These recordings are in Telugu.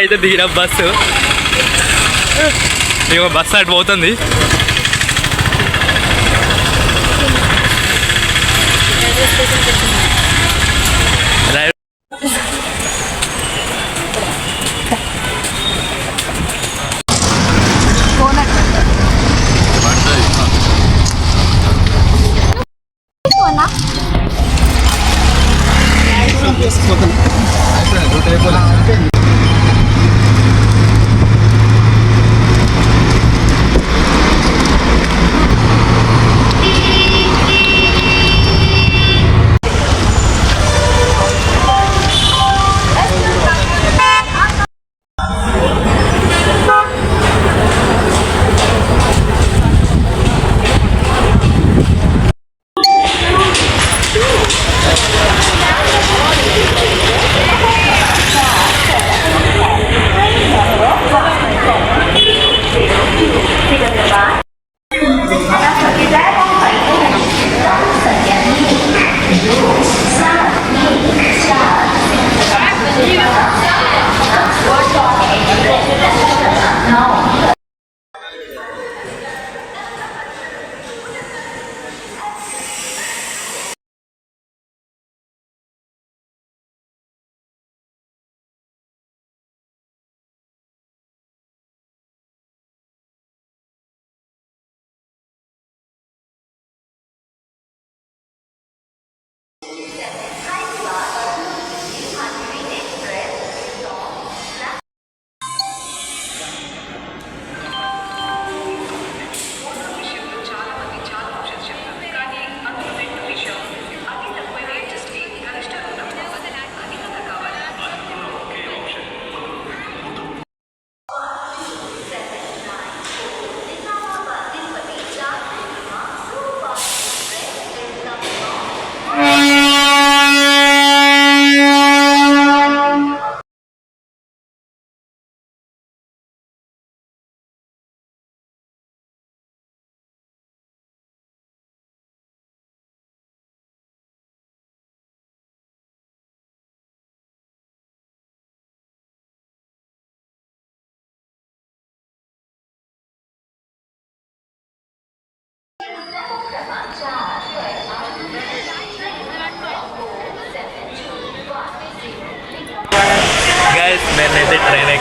అయితే దిగిన బస్సు. ఇక బస్సు అటు పోతుంది. రైట్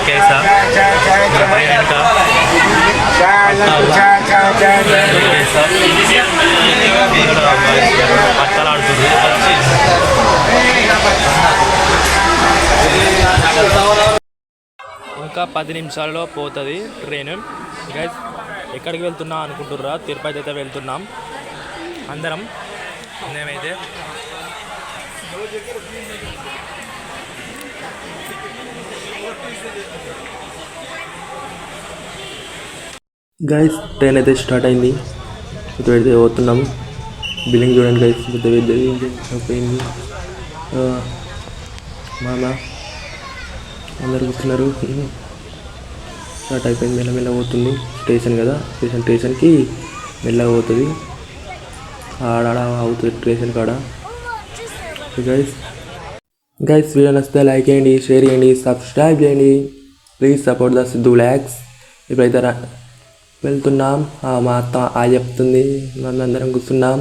ట్రైన్ ఎక్కేసా ట్రైన్ ఇంకా ఎక్కేసా ఆడుతుంది. ఇంకా పది నిమిషాల్లో పోతుంది ట్రైన్. గైస్ ఎక్కడికి వెళ్తున్నా అనుకుంటుర్రా? తిరుపతి అయితే వెళ్తున్నాం. అందరం. మేమైతే గైస్ ట్రైన్ అయితే స్టార్ట్ అయింది. ఇప్పుడు అయితే పోతున్నాం బిల్డింగ్ చూడండి గైస్ పెద్ద పెద్దది మామ అందరు కూర్చున్నారు. స్టార్ట్ అయిపోయింది మెల్ల పోతుంది. స్టేషన్ కదా స్టేషన్ స్టేషన్కి మెల్లగా పోతుంది. ఆడాడ అవుతుంది స్టేషన్ కాడ. గైస్ గైస్ వీడియో నచ్చితే లైక్ చేయండి షేర్ చేయండి సబ్స్క్రైబ్ చేయండి. ప్లీజ్ సపోర్ట్ ద సిద్ధు ల్యాక్స్ ఇప్పుడైతే వెళ్తున్నాం. ఆ మా అత్త ఆ చెప్తుంది. మనందరం కూర్చున్నాం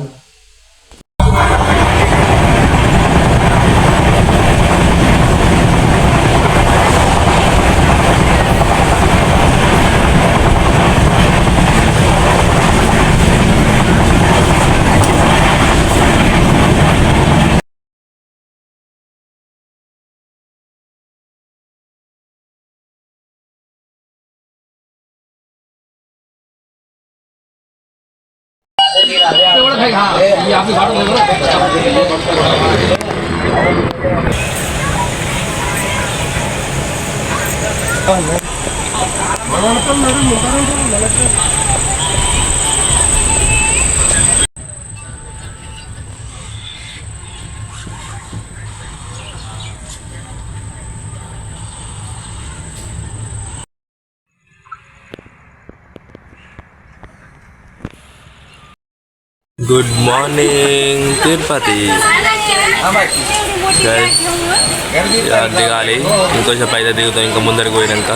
வணக்கம் மேடம் வணக்கம் வணக்கம் గుడ్ మార్నింగ్ తిరుపతి దిగాలి ఇంకోసేపు అయితే దిగుతాం ఇంకా ముందరికి పోయినాక.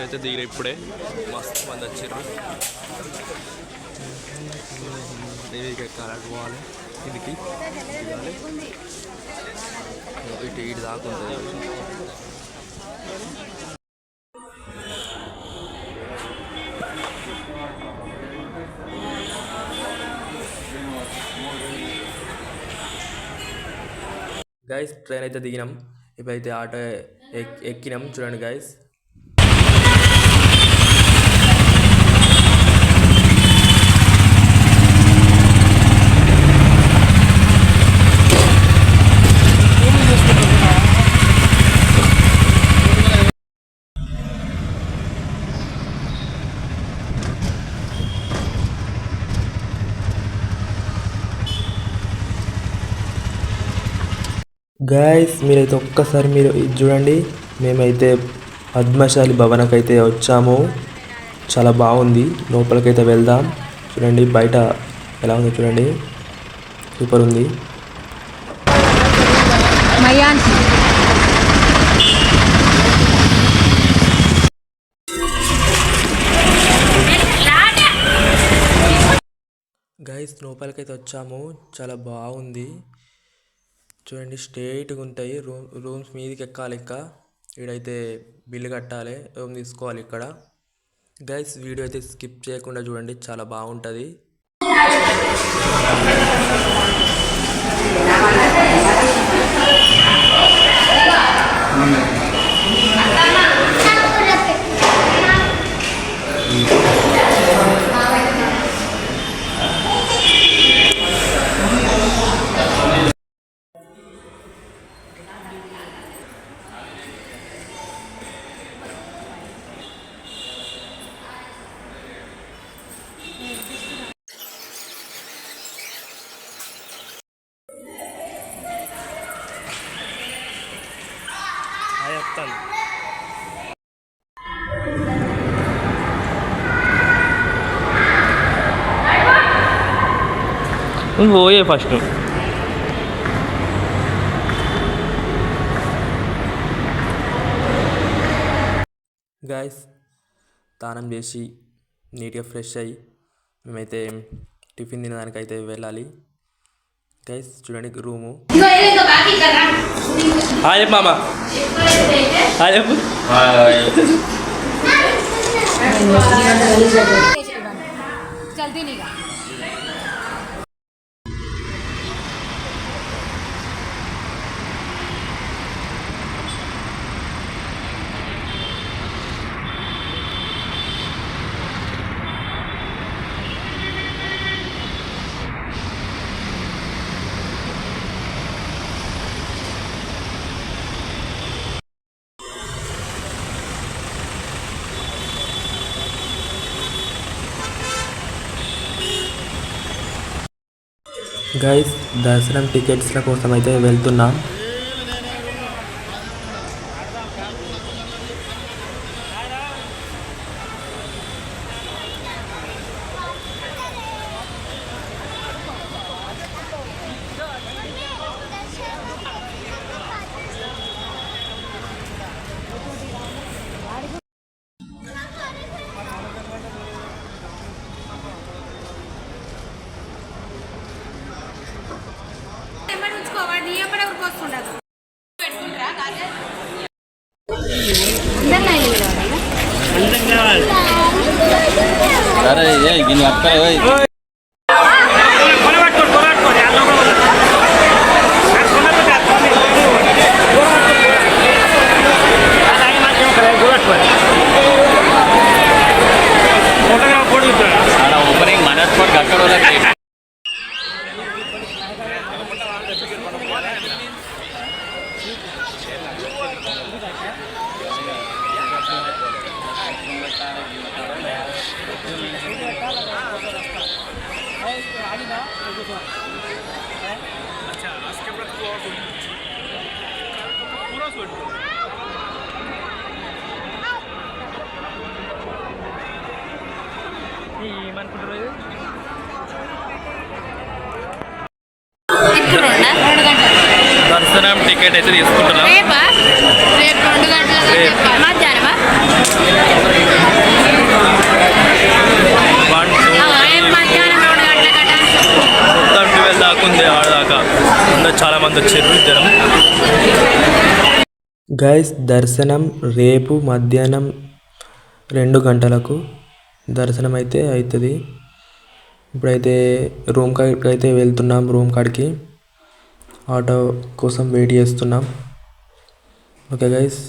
అయితే దిగిన ఇప్పుడే? మస్తు మంది వచ్చారు దేవికి ఎక్కాలి పోవాలి. దీనికి దిగాలి ఇటు ఇటు దాకా ఉంటుంది గైస్ ట్రైన్ అయితే దిగినాం ఇప్పుడైతే ఆటో ఎక్- ఎక్కినాం చూడండి గైస్ గాయస్ మీరైతే ఒక్కసారి మీరు ఇది చూడండి. మేమైతే పద్మశాలి భవనకైతే వచ్చాము. చాలా బాగుంది. లోపలికైతే వెళ్దాం. చూడండి బయట ఎలా ఉందో చూడండి. సూపర్ ఉంది. గైస్ లోపలికైతే వచ్చాము. చాలా బాగుంది. చూడండి స్ట్రేట్గా ఉంటాయి. రూమ్ రూమ్స్ మీదకి ఎక్కాలి ఇంకా. ఇక్కడైతే బిల్లు కట్టాలి. రూమ్ తీసుకోవాలి ఇక్కడ. గైస్ వీడియో అయితే స్కిప్ చేయకుండా చూడండి. చాలా బాగుంటుంది. నువ్వు పోయే ఫస్ట్ గాయస్ స్నానం చేసి నీట్గా ఫ్రెష్ అయ్యి మేమైతే టిఫిన్ తినడానికైతే వెళ్ళాలి గైస్ చూడండి రూము హాయ్ మామ హాయ్ చెప్పు గైస్ దర్శనం టికెట్స్ల కోసం అయితే వెళ్తున్నాం. ఎమ్మడి ఎవరికి వస్తుండదు అరే ఏ దీని ఏమనుకుంటారు దర్శనం టికెట్ అయితే తీసుకుంటున్నాం. మొత్తం ట్వెల్వ్ దాకా ఉంది ఆడదాకా చాలా మంది వచ్చారు జనం గైస్ దర్శనం రేపు మధ్యాహ్నం రెండు గంటలకు దర్శనం అయితే అవుతుంది ఇప్పుడైతే రూమ్ కాడికి అయితే వెళ్తున్నాం రూమ్ కాడికి. ఆటో కోసం వెయిట్ చేస్తున్నాం. Okay guys.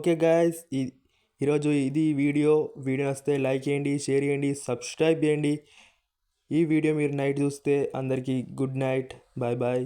ఓకే గాయస్ ఈరోజు ఇది వీడియో. వీడియో వస్తే లైక్ చేయండి షేర్ చేయండి సబ్స్క్రైబ్ చేయండి. ఈ వీడియో మీరు నైట్ చూస్తే అందరికీ గుడ్ నైట్. Bye bye